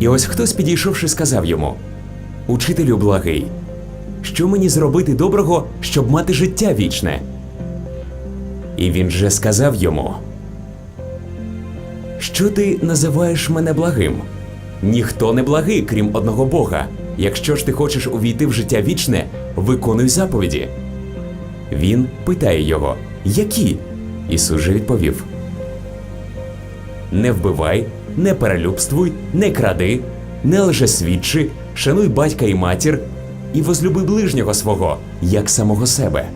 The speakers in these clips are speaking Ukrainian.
І ось хтось, підійшовши, сказав йому: Учителю благий, що мені зробити доброго, щоб мати життя вічне? І він же сказав йому: Що ти називаєш мене благим? Ніхто не благий, крім одного Бога. Якщо ж ти хочеш увійти в життя вічне, виконуй заповіді. Він питає його, які? Ісус же відповів: Не вбивай, не перелюбствуй, не кради, не лжесвідчи, шануй батька і матір, і возлюби ближнього свого, як самого себе.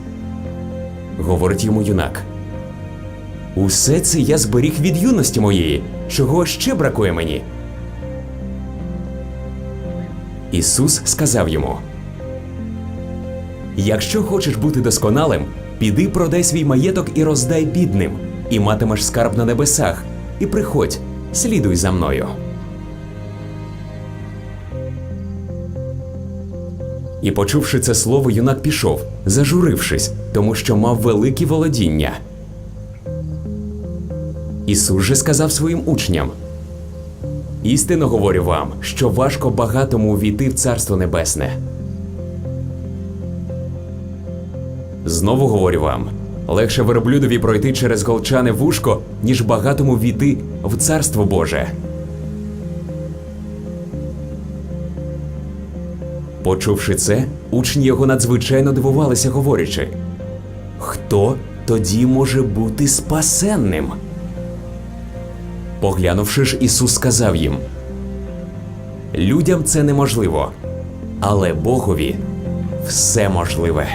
Говорить йому юнак. Усе це я зберіг від юності моєї, чого ще бракує мені. Ісус сказав йому: Якщо хочеш бути досконалим, піди продай свій маєток і роздай бідним, і матимеш скарб на небесах, і приходь, слідуй за мною. І почувши це слово, юнак пішов, зажурившись, тому що мав великі володіння. Ісус же сказав своїм учням: Істинно говорю вам, що важко багатому увійти в Царство Небесне. Знову говорю вам: легше верблюдові пройти через голчане вушко, ніж багатому війти в Царство Боже. Почувши це, учні його надзвичайно дивувалися, говорячи: Хто тоді може бути спасенним? Поглянувши ж, Ісус сказав їм: Людям це неможливо, але Богові все можливе.